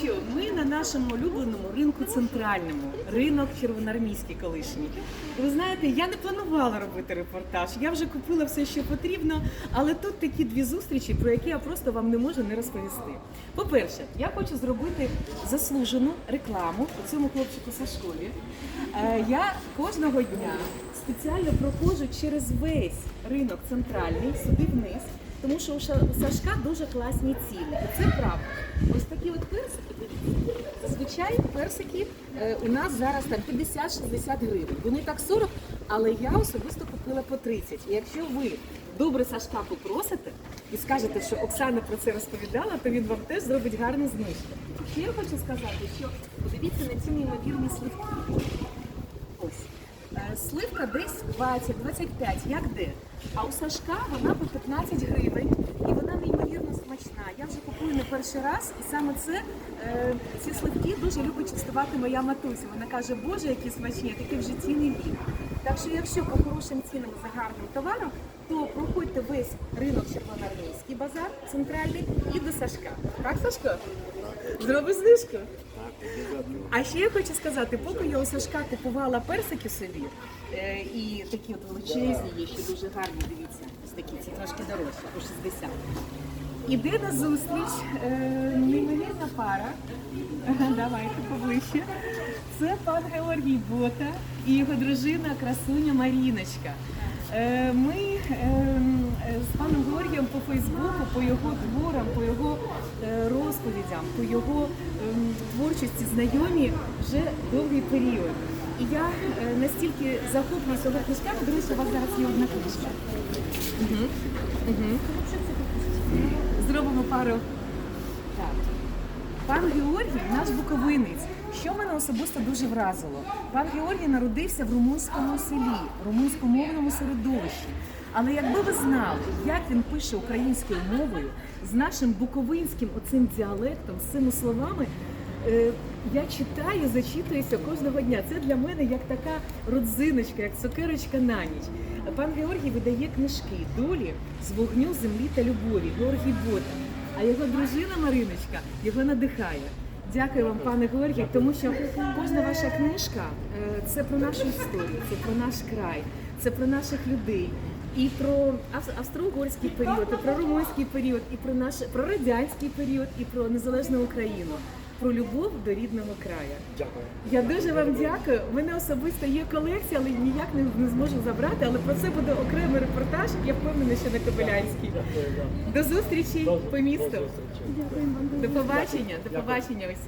що, ми на нашому улюбленому ринку центральному, ринок червоноармійський колишній. Ви знаєте, я не планувала робити репортаж. Я вже купила все, що потрібно, але тут такі дві зустрічі, про які я просто вам не можу не розповісти. По-перше, я хочу зробити заслужену рекламу у цьому хлопчику Сашкові. Е, Я кожного дня спеціально проходжу через весь ринок центральний, сюди вниз. Тому що у Сашка дуже класні ціни. І це правда. Ось такі от персики. Зазвичай персики е, у нас зараз там 50-60 гривень. Вони так 40, але я особисто купила по 30. І якщо ви добре Сашка попросите і скажете, що Оксана про це розповідала, то він вам теж зробить гарну знижку. Ще я хочу сказати, що подивіться на ці неймовірні сливки. Ось. Е, Сливка десь 20-25, як де. А у Сашка вона по 15 гривень і вона неймовірно смачна. Я вже купую не перший раз, і саме це е, ці сливки дуже любить частувати моя матуся. Вона каже, боже, які смачні, я такі в житті не їм. Так що, якщо по хорошим цінам за гарним товаром, то проходьте весь ринок Червоноармійський базар центральний і до Сашка. Так, Сашко? Зроби знижку. А ще я хочу сказати, поки я у Сашка купувала персики собі, е, і такі от величезні є, ще дуже гарні, дивіться, ось такі, ці трошки дорожчі, по 60. Іде на зустріч е, неймовірна пара. Давайте поближче. Це пан Георгій Бота і його дружина красуня Маріночка. Е, Ми ем, з паном Георгієм по Фейсбуку, по його творам, по його е, розповідям, по його ем, творчості знайомі вже довгий період. І я е, настільки захоплююся його книжками, до у вас зараз є одна книжка. Угу. Угу. Зробимо пару. Так. Пан Георгій наш буковинець. Що мене особисто дуже вразило? Пан Георгій народився в румунському селі, румунськомовному середовищі. Але якби ви знали, як він пише українською мовою з нашим буковинським оцим діалектом, з цими словами, е, я читаю, зачитуюся кожного дня. Це для мене як така родзиночка, як цукерочка на ніч. Пан Георгій видає книжки долі з вогню, землі та любові. Георгій Бота. А його дружина Мариночка його надихає. Дякую вам, пане Георгій, тому що кожна ваша книжка е, це про нашу історію, це про наш край, це про наших людей. І про австро-угорський період, і про румунський період, і про наш про радянський період, і про незалежну Україну, про любов до рідного краю. Дякую. Я дуже вам дякую. У мене особисто є колекція, але ніяк не, не зможу забрати. Але про це буде окремий репортаж. Я впевнена, що на Кобилянській. Дякую. До зустрічі по місту. до зустрічі. До побачення. До побачення.